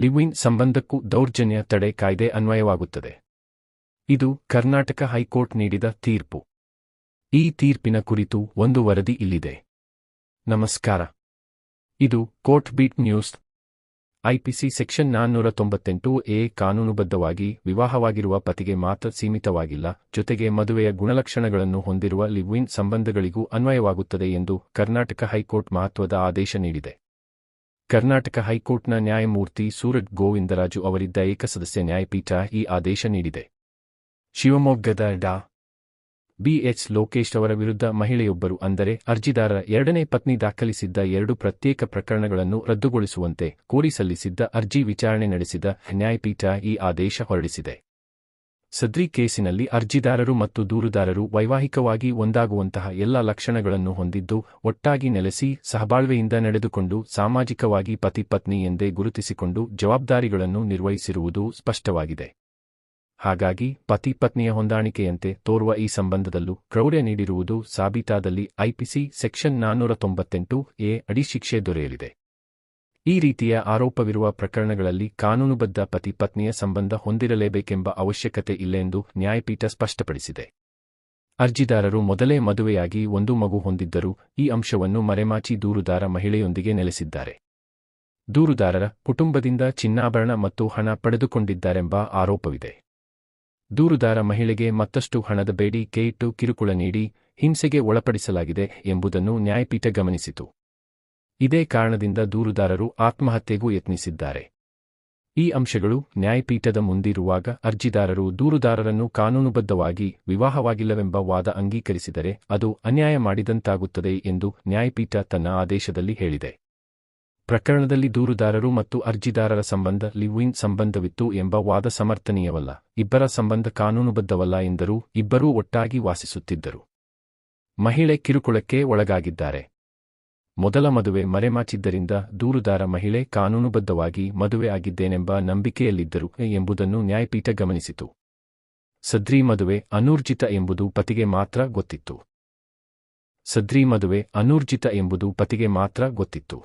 Live ಸಂಬಂಧಕ್ಕೂ ದೌರ್ಜನ್ಯ ತಡೆ ಕಾಯ್ದೆ ಅನ್ವಯವಾಗುತ್ತದೆ. ಇದು ಕರ್ನಾಟಕ ಹೈಕೋರ್ಟ್ ನೀಡಿದ ತೀರ್ಪು. ಈ ತೀರ್ಪಿನ ಕುರಿತು ಒಂದು ವರದಿ ಇಲ್ಲಿದೆ. ನಮಸ್ಕಾರ. ಇದು court beat news. IPC section ನಾನ್ನೂರ ತೊಂಬತ್ತೆಂಟು ಎ ಕಾನೂನುಬದ್ಧವಾಗಿ ವಿವಾಹವಾಗಿರುವ ಪತಿಗೆ ಮಾತ್ರ ಸೀಮಿತವಾಗಿಲ್ಲ, ಜೊತೆಗೆ ಮದುವೆಯ ಗುಣಲಕ್ಷಣಗಳನ್ನು ಹೊಂದಿರುವ ಲಿವ್ವಿನ್ ಸಂಬಂಧಗಳಿಗೂ ಅನ್ವಯವಾಗುತ್ತದೆ ಎಂದು ಕರ್ನಾಟಕ ಹೈಕೋರ್ಟ್ ಮಹತ್ವದ ಆದೇಶ ನೀಡಿದೆ. ಕರ್ನಾಟಕ ಹೈಕೋರ್ಟ್ನ ನ್ಯಾಯಮೂರ್ತಿ ಸೂರಜ್ ಗೋವಿಂದರಾಜು ಅವರಿದ್ದ ಏಕಸದಸ್ಯ ನ್ಯಾಯಪೀಠ ಈ ಆದೇಶ ನೀಡಿದೆ. ಶಿವಮೊಗ್ಗದ ಡಾ. ಬಿಎಚ್ ಲೋಕೇಶ್ ಅವರ ವಿರುದ್ಧ ಮಹಿಳೆಯೊಬ್ಬರು ಅಂದರೆ ಅರ್ಜಿದಾರರ ಎರಡನೇ ಪತ್ನಿ ದಾಖಲಿಸಿದ್ದ ಎರಡು ಪ್ರತ್ಯೇಕ ಪ್ರಕರಣಗಳನ್ನು ರದ್ದುಗೊಳಿಸುವಂತೆ ಕೋರಿ ಸಲ್ಲಿಸಿದ್ದ ಅರ್ಜಿ ವಿಚಾರಣೆ ನಡೆಸಿದ ನ್ಯಾಯಪೀಠ ಈ ಆದೇಶ ಹೊರಡಿಸಿದೆ. ಸದ್ರಿ ಕೇಸಿನಲ್ಲಿ ಅರ್ಜಿದಾರರು ಮತ್ತು ದೂರುದಾರರು ವೈವಾಹಿಕವಾಗಿ ಒಂದಾಗುವಂತಹ ಎಲ್ಲ ಲಕ್ಷಣಗಳನ್ನು ಹೊಂದಿದ್ದು, ಒಟ್ಟಾಗಿ ನೆಲೆಸಿ ಸಹಬಾಳ್ವೆಯಿಂದ ನಡೆದುಕೊಂಡು ಸಾಮಾಜಿಕವಾಗಿ ಪತಿಪತ್ನಿ ಎಂದೇ ಗುರುತಿಸಿಕೊಂಡು ಜವಾಬ್ದಾರಿಗಳನ್ನು ನಿರ್ವಹಿಸಿರುವುದು ಸ್ಪಷ್ಟವಾಗಿದೆ. ಹಾಗಾಗಿ, ಪತಿ ಪತ್ನಿಯ ಹೊಂದಾಣಿಕೆಯಂತೆ ತೋರುವ ಈ ಸಂಬಂಧದಲ್ಲೂ ಕ್ರೌರ್ಯ ನೀಡಿರುವುದು ಸಾಬೀತಾದಲ್ಲಿ ಐಪಿಸಿ ಸೆಕ್ಷನ್ ನಾನ್ನೂರ ತೊಂಬತ್ತೆಂಟು ಎ ಅಡಿ ಶಿಕ್ಷೆ ದೊರೆಯಲಿದೆ. ಈ ರೀತಿಯ ಆರೋಪವಿರುವ ಪ್ರಕರಣಗಳಲ್ಲಿ ಕಾನೂನುಬದ್ಧ ಪತಿ ಪತ್ನಿಯ ಸಂಬಂಧ ಹೊಂದಿರಲೇಬೇಕೆಂಬ ಅವಶ್ಯಕತೆ ಇಲ್ಲೆಂದು ನ್ಯಾಯಪೀಠ ಸ್ಪಷ್ಟಪಡಿಸಿದೆ. ಅರ್ಜಿದಾರರು ಮೊದಲೇ ಮದುವೆಯಾಗಿ ಒಂದು ಮಗು ಹೊಂದಿದ್ದರೂ ಈ ಅಂಶವನ್ನು ಮರೆಮಾಚಿ ದೂರುದಾರ ಮಹಿಳೆಯೊಂದಿಗೆ ನೆಲೆಸಿದ್ದಾರೆ. ದೂರುದಾರರ ಕುಟುಂಬದಿಂದ ಚಿನ್ನಾಭರಣ ಮತ್ತು ಹಣ ಪಡೆದುಕೊಂಡಿದ್ದಾರೆಂಬ ಆರೋಪವಿದೆ. ದೂರುದಾರ ಮಹಿಳೆಗೆ ಮತ್ತಷ್ಟು ಹಣದ ಬೇಡಿಕೆ ಇಟ್ಟು ಕಿರುಕುಳ ನೀಡಿ ಹಿಂಸೆಗೆ ಒಳಪಡಿಸಲಾಗಿದೆ ಎಂಬುದನ್ನು ನ್ಯಾಯಪೀಠ ಗಮನಿಸಿತು. ಇದೇ ಕಾರಣದಿಂದ ದೂರುದಾರರು ಆತ್ಮಹತ್ಯೆಗೂ ಯತ್ನಿಸಿದ್ದಾರೆ. ಈ ಅಂಶಗಳು ನ್ಯಾಯಪೀಠದ ಮುಂದಿರುವಾಗ ಅರ್ಜಿದಾರರು ದೂರುದಾರರನ್ನು ಕಾನೂನುಬದ್ಧವಾಗಿ ವಿವಾಹವಾಗಿಲ್ಲವೆಂಬ ವಾದ ಅಂಗೀಕರಿಸಿದರೆ ಅದು ಅನ್ಯಾಯ ಮಾಡಿದಂತಾಗುತ್ತದೆ ಎಂದು ನ್ಯಾಯಪೀಠ ತನ್ನ ಆದೇಶದಲ್ಲಿ ಹೇಳಿದೆ. ಪ್ರಕರಣದಲ್ಲಿ ದೂರುದಾರರು ಮತ್ತು ಅರ್ಜಿದಾರರ ಸಂಬಂಧ ಲಿವ್ ಇನ್ ಸಂಬಂಧವಿತ್ತು ಎಂಬ ವಾದ ಸಮರ್ಥನೀಯವಲ್ಲ, ಇಬ್ಬರ ಸಂಬಂಧ ಕಾನೂನುಬದ್ಧವಲ್ಲ ಎಂದರೂ ಇಬ್ಬರೂ ಒಟ್ಟಾಗಿ ವಾಸಿಸುತ್ತಿದ್ದರು. ಮಹಿಳೆ ಕಿರುಕುಳಕ್ಕೆ ಒಳಗಾಗಿದ್ದಾರೆ. ಮೊದಲ ಮದುವೆ ಮರೆಮಾಚಿದ್ದರಿಂದ ದೂರುದಾರ ಮಹಿಳೆ ಕಾನೂನುಬದ್ಧವಾಗಿ ಮದುವೆ ಆಗಿದ್ದೇನೆಂಬ ನಂಬಿಕೆಯಲ್ಲಿದ್ದರು ಎಂಬುದನ್ನು ನ್ಯಾಯಪೀಠ ಗಮನಿಸಿತು. ಸದ್ರಿ ಮದುವೆ ಅನೂರ್ಜಿತ ಎಂಬುದು ಪತಿಗೆ ಮಾತ್ರ ಗೊತ್ತಿತ್ತು. ಸದ್ರಿ ಮದುವೆ ಅನೂರ್ಜಿತ ಎಂಬುದು ಪತಿಗೆ ಮಾತ್ರ ಗೊತ್ತಿತ್ತು.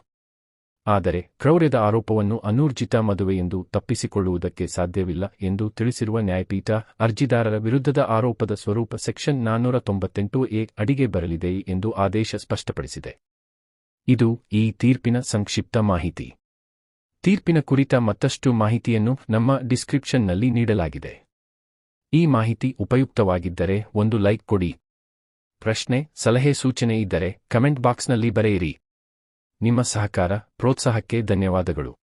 ಆದರೆ ಕ್ರೌರ್ಯದ ಆರೋಪವನ್ನು ಅನೂರ್ಜಿತ ಮದುವೆ ಎಂದು ತಪ್ಪಿಸಿಕೊಳ್ಳುವುದಕ್ಕೆ ಸಾಧ್ಯವಿಲ್ಲ ಎಂದು ತಿಳಿಸಿರುವ ನ್ಯಾಯಪೀಠ, ಅರ್ಜಿದಾರರ ವಿರುದ್ಧದ ಆರೋಪದ ಸ್ವರೂಪ ಸೆಕ್ಷನ್ ನಾನ್ನೂರ ತೊಂಬತ್ತೆಂಟು ಎ ಅಡಿಗೆ ಬರಲಿದೆ ಎಂದು ಆದೇಶ ಸ್ಪಷ್ಟಪಡಿಸಿದೆ. ಇದು ಈ ತೀರ್ಪಿನ ಸಂಕ್ಷಿಪ್ತ ಮಾಹಿತಿ. ತೀರ್ಪಿನ ಕುರಿತ ಮತ್ತಷ್ಟು ಮಾಹಿತಿಯನ್ನು ನಮ್ಮ ಡಿಸ್ಕ್ರಿಪ್ಷನ್ನಲ್ಲಿ ನೀಡಲಾಗಿದೆ. ಈ ಮಾಹಿತಿ ಉಪಯುಕ್ತವಾಗಿದ್ದರೆ ಒಂದು ಲೈಕ್ ಕೊಡಿ. ಪ್ರಶ್ನೆ, ಸಲಹೆ, ಸೂಚನೆ ಇದ್ದರೆ ಕಮೆಂಟ್ ಬಾಕ್ಸ್ನಲ್ಲಿ ಬರೆಯಿರಿ. ನಿಮ್ಮ ಸಹಕಾರ, ಪ್ರೋತ್ಸಾಹಕ್ಕೆ ಧನ್ಯವಾದಗಳು.